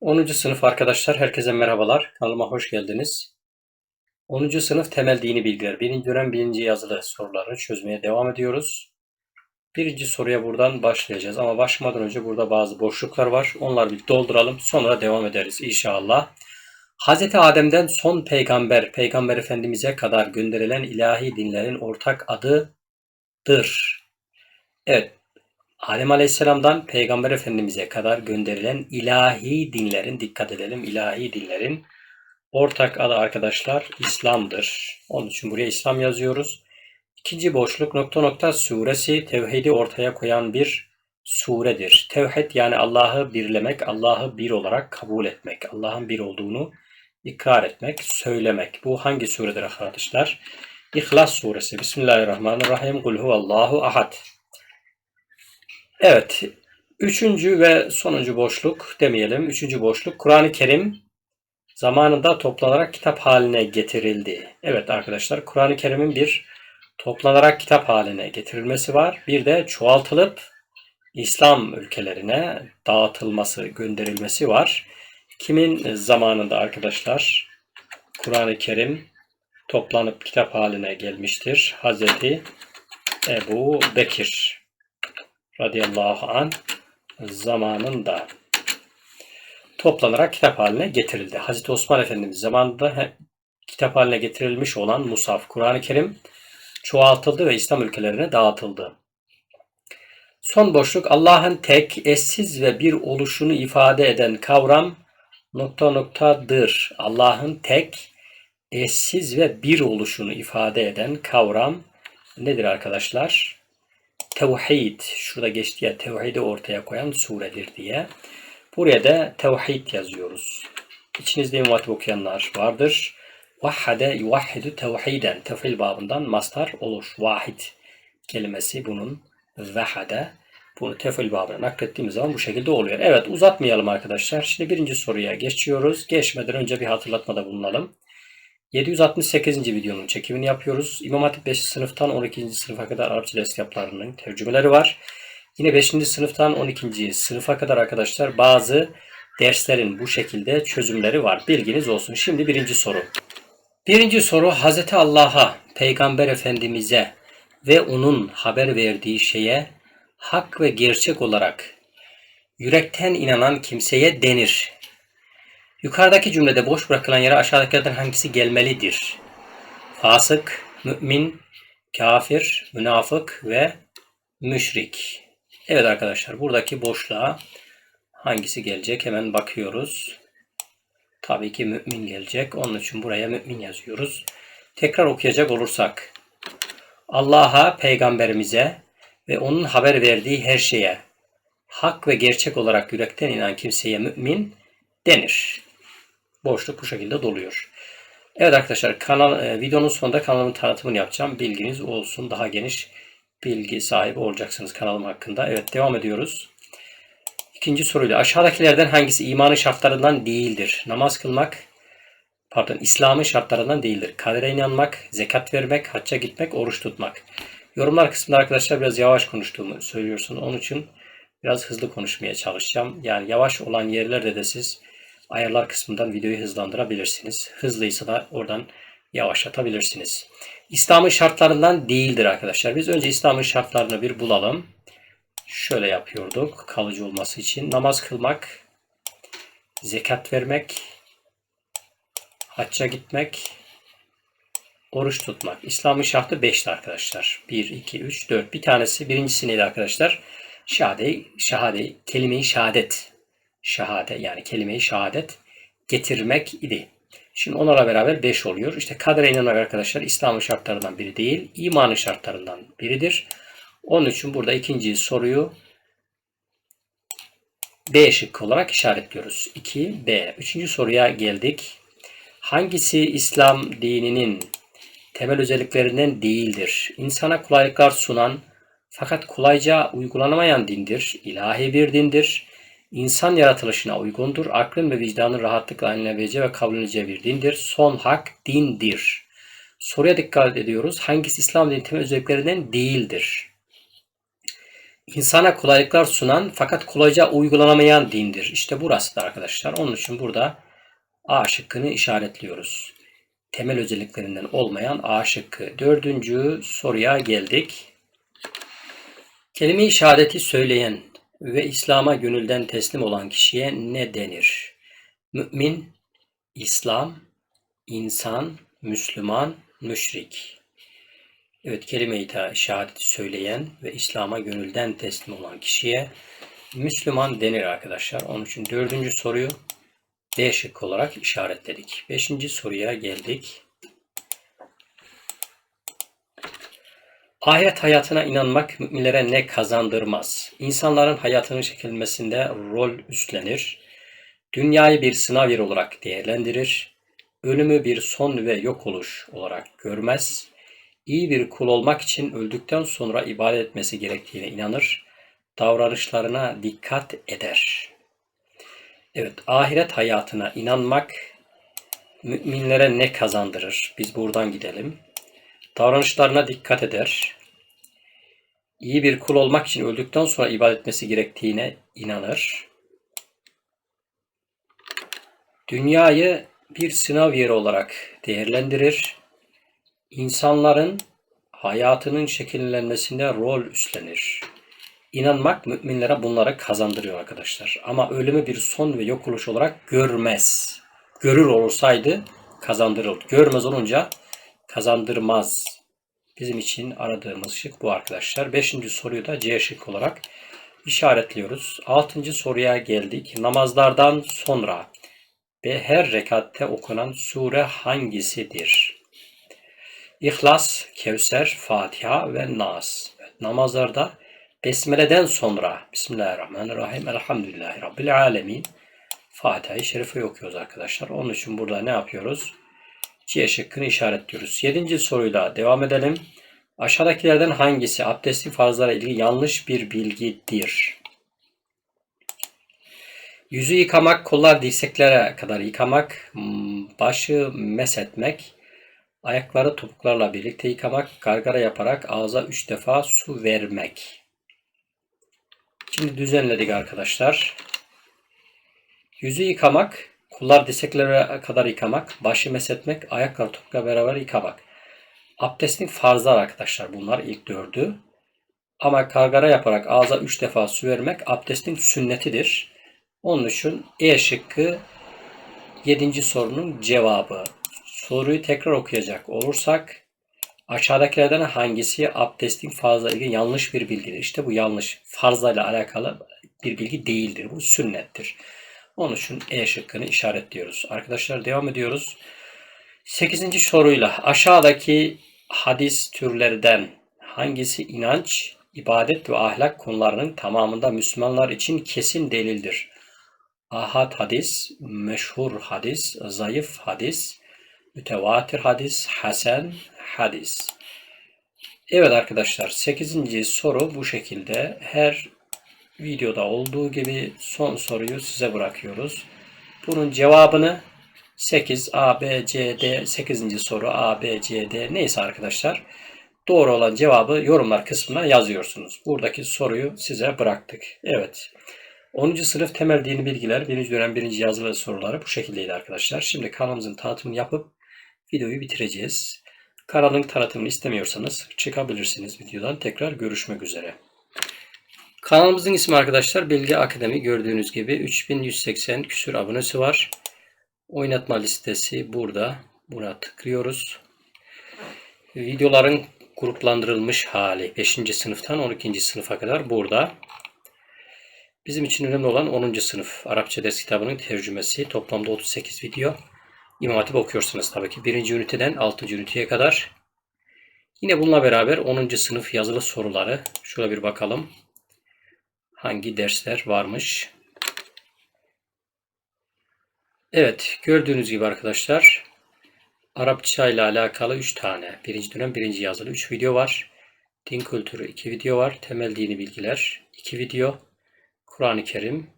10. sınıf arkadaşlar, herkese merhabalar. Kanalıma hoş geldiniz. 10. sınıf temel dini bilgiler. Birinci dönem birinci yazılı soruları çözmeye devam ediyoruz. Birinci soruya buradan başlayacağız. Ama başlamadan önce burada bazı boşluklar var. Onları bir dolduralım. Sonra devam ederiz inşallah. Hz. Adem'den son peygamber, peygamber efendimize kadar gönderilen ilahi dinlerin ortak adıdır. Evet, Adem Aleyhisselam'dan Peygamber Efendimiz'e kadar gönderilen ilahi dinlerin, dikkat edelim, ilahi dinlerin ortak adı arkadaşlar İslam'dır. Onun için buraya İslam yazıyoruz. İkinci boşluk nokta nokta suresi tevhidi ortaya koyan bir suredir. Tevhid yani Allah'ı birlemek, Allah'ı bir olarak kabul etmek, Allah'ın bir olduğunu ikrar etmek, söylemek. Bu hangi suredir arkadaşlar? İhlas suresi. Bismillahirrahmanirrahim. Kul huvallahu ahad. Evet. Üçüncü ve sonuncu boşluk demeyelim. Üçüncü boşluk Kur'an-ı Kerim zamanında toplanarak kitap haline getirildi. Evet arkadaşlar Kur'an-ı Kerim'in bir toplanarak kitap haline getirilmesi var. Bir de çoğaltılıp İslam ülkelerine dağıtılması, gönderilmesi var. Kimin zamanında arkadaşlar Kur'an-ı Kerim toplanıp kitap haline gelmiştir? Hazreti Ebu Bekir radıyallahu an zamanında toplanarak kitap haline getirildi. Hazreti Osman Efendimiz zamanında kitap haline getirilmiş olan Musaf, Kur'an-ı Kerim çoğaltıldı ve İslam ülkelerine dağıtıldı. Son boşluk Allah'ın tek, eşsiz ve bir oluşunu ifade eden kavram nokta noktadır. Allah'ın tek, eşsiz ve bir oluşunu ifade eden kavram nedir arkadaşlar? Tevhid, şurada geçti ya tevhidi ortaya koyan suredir diye. Buraya da tevhid yazıyoruz. İçinizde imam okuyanlar vardır. Vahhade yuvahhidu tevhiden. Tevhid babından mastar olur. Vahid kelimesi bunun vahade. Bunu tefil babına naklettiğimiz zaman bu şekilde oluyor. Evet uzatmayalım arkadaşlar. Şimdi birinci soruya geçiyoruz. Geçmeden önce bir hatırlatmada bulunalım. 768. videonun çekimini yapıyoruz. İmam Hatip 5. sınıftan 12. sınıfa kadar Arapça ders kitaplarının tercümeleri var. Yine 5. sınıftan 12. sınıfa kadar arkadaşlar bazı derslerin bu şekilde çözümleri var. Bilginiz olsun. Şimdi birinci soru. Birinci soru Hz. Allah'a, Peygamber Efendimiz'e ve onun haber verdiği şeye hak ve gerçek olarak yürekten inanan kimseye denir. Yukarıdaki cümlede boş bırakılan yere aşağıdakilerden hangisi gelmelidir? Fasık, mümin, kafir, münafık ve müşrik. Evet arkadaşlar buradaki boşluğa hangisi gelecek hemen bakıyoruz. Tabii ki mümin gelecek. Onun için buraya mümin yazıyoruz. Tekrar okuyacak olursak. Allah'a, peygamberimize ve onun haber verdiği her şeye hak ve gerçek olarak yürekten inen kimseye mümin denir boşluk bu şekilde doluyor. Evet arkadaşlar kanal e, videonun sonunda kanalımın tanıtımını yapacağım. Bilginiz olsun. Daha geniş bilgi sahibi olacaksınız kanalım hakkında. Evet devam ediyoruz. İkinci soruyla aşağıdakilerden hangisi imanın şartlarından değildir? Namaz kılmak, pardon İslam'ın şartlarından değildir. Kadere inanmak, zekat vermek, hacca gitmek, oruç tutmak. Yorumlar kısmında arkadaşlar biraz yavaş konuştuğumu söylüyorsun. Onun için biraz hızlı konuşmaya çalışacağım. Yani yavaş olan yerlerde de siz ayarlar kısmından videoyu hızlandırabilirsiniz. Hızlıysa da oradan yavaşlatabilirsiniz. İslam'ın şartlarından değildir arkadaşlar. Biz önce İslam'ın şartlarını bir bulalım. Şöyle yapıyorduk kalıcı olması için. Namaz kılmak, zekat vermek, hacca gitmek, oruç tutmak. İslam'ın şartı 5'ti arkadaşlar. 1, 2, 3, 4. Bir tanesi birincisi neydi arkadaşlar? Şahade, şahade, kelime-i şehadet şahade yani kelime-i şehadet getirmek idi. Şimdi onlarla beraber 5 oluyor. İşte kadere inanmak arkadaşlar İslam'ın şartlarından biri değil, imanın şartlarından biridir. Onun için burada ikinci soruyu B şıkkı olarak işaretliyoruz. 2B. Üçüncü soruya geldik. Hangisi İslam dininin temel özelliklerinden değildir? İnsana kolaylıklar sunan fakat kolayca uygulanamayan dindir. İlahi bir dindir. İnsan yaratılışına uygundur. Aklın ve vicdanın rahatlıkla anlayabileceği ve kabul edeceği bir dindir. Son hak dindir. Soruya dikkat ediyoruz. Hangisi İslam dinin temel özelliklerinden değildir? insana kolaylıklar sunan fakat kolayca uygulanamayan dindir. İşte burası da arkadaşlar. Onun için burada A şıkkını işaretliyoruz. Temel özelliklerinden olmayan A şıkkı. Dördüncü soruya geldik. Kelime-i şehadeti söyleyen ve İslam'a gönülden teslim olan kişiye ne denir? Mümin, İslam, insan, Müslüman, müşrik. Evet kelime-i şehadeti söyleyen ve İslam'a gönülden teslim olan kişiye Müslüman denir arkadaşlar. Onun için dördüncü soruyu D şıkkı olarak işaretledik. Beşinci soruya geldik. Ahiret hayatına inanmak müminlere ne kazandırmaz? İnsanların hayatının şekillenmesinde rol üstlenir. Dünyayı bir sınav yeri olarak değerlendirir. Ölümü bir son ve yok oluş olarak görmez. İyi bir kul olmak için öldükten sonra ibadet etmesi gerektiğine inanır. Davranışlarına dikkat eder. Evet, ahiret hayatına inanmak müminlere ne kazandırır? Biz buradan gidelim. Davranışlarına dikkat eder. İyi bir kul olmak için öldükten sonra ibadet etmesi gerektiğine inanır. Dünyayı bir sınav yeri olarak değerlendirir. İnsanların hayatının şekillenmesinde rol üstlenir. İnanmak müminlere bunları kazandırıyor arkadaşlar. Ama ölümü bir son ve yok oluş olarak görmez. Görür olursaydı kazandırır. Görmez olunca kazandırmaz. Bizim için aradığımız şık bu arkadaşlar. Beşinci soruyu da C şık olarak işaretliyoruz. Altıncı soruya geldik. Namazlardan sonra ve her rekatte okunan sure hangisidir? İhlas, Kevser, Fatiha ve Nas. Namazlarda Besmele'den sonra Bismillahirrahmanirrahim Elhamdülillahi Rabbil Alemin Fatiha-i Şerife'yi okuyoruz arkadaşlar. Onun için burada ne yapıyoruz? C şıkkını işaretliyoruz. Yedinci soruyla devam edelim. Aşağıdakilerden hangisi abdesti farzlara ilgili yanlış bir bilgidir? Yüzü yıkamak, kollar dirseklere kadar yıkamak, başı mesetmek, ayakları topuklarla birlikte yıkamak, gargara yaparak ağza üç defa su vermek. Şimdi düzenledik arkadaşlar. Yüzü yıkamak, kullar dirseklere kadar yıkamak, başı mesetmek, ayaklar topukla beraber yıkamak. Abdestin farzlar arkadaşlar bunlar ilk dördü. Ama kargara yaparak ağza üç defa su vermek abdestin sünnetidir. Onun için E şıkkı 7. sorunun cevabı. Soruyu tekrar okuyacak olursak aşağıdakilerden hangisi abdestin farzla ilgili yanlış bir bilgidir? İşte bu yanlış. Farzla ile alakalı bir bilgi değildir. Bu sünnettir. Onun için E şıkkını işaretliyoruz. Arkadaşlar devam ediyoruz. 8. soruyla aşağıdaki hadis türlerinden hangisi inanç, ibadet ve ahlak konularının tamamında Müslümanlar için kesin delildir? Ahad hadis, meşhur hadis, zayıf hadis, mütevatir hadis, hasen hadis. Evet arkadaşlar 8. soru bu şekilde. Her videoda olduğu gibi son soruyu size bırakıyoruz. Bunun cevabını 8 A, B, C, D 8. soru A, B, C, D neyse arkadaşlar. Doğru olan cevabı yorumlar kısmına yazıyorsunuz. Buradaki soruyu size bıraktık. Evet. 10. sınıf temel dini bilgiler 1. dönem 1. yazılı soruları bu şekildeydi arkadaşlar. Şimdi kanalımızın tanıtımını yapıp videoyu bitireceğiz. Kanalın tanıtımını istemiyorsanız çıkabilirsiniz videodan. Tekrar görüşmek üzere. Kanalımızın ismi arkadaşlar Bilgi Akademi. Gördüğünüz gibi 3180 küsür abonesi var. Oynatma listesi burada. Buna tıklıyoruz. Videoların gruplandırılmış hali 5. sınıftan 12. sınıfa kadar burada. Bizim için önemli olan 10. sınıf Arapça ders kitabının tercümesi. Toplamda 38 video. İmam Hatip okuyorsunuz tabii ki. 1. üniteden 6. üniteye kadar. Yine bununla beraber 10. sınıf yazılı soruları. Şöyle bir bakalım. Hangi dersler varmış? Evet, gördüğünüz gibi arkadaşlar Arapça ile alakalı 3 tane birinci dönem birinci yazılı 3 video var. Din kültürü 2 video var. Temel dini bilgiler 2 video. Kur'an-ı Kerim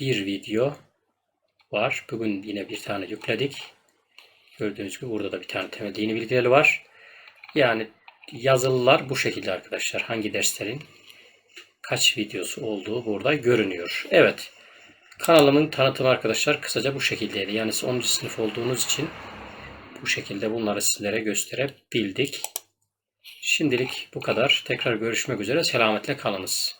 1 video var. Bugün yine bir tane yükledik. Gördüğünüz gibi burada da bir tane temel dini bilgileri var. Yani yazılılar bu şekilde arkadaşlar. Hangi derslerin kaç videosu olduğu burada görünüyor. Evet. Kanalımın tanıtımı arkadaşlar kısaca bu şekildeydi. Yani siz 10. sınıf olduğunuz için bu şekilde bunları sizlere gösterebildik. Şimdilik bu kadar. Tekrar görüşmek üzere. Selametle kalınız.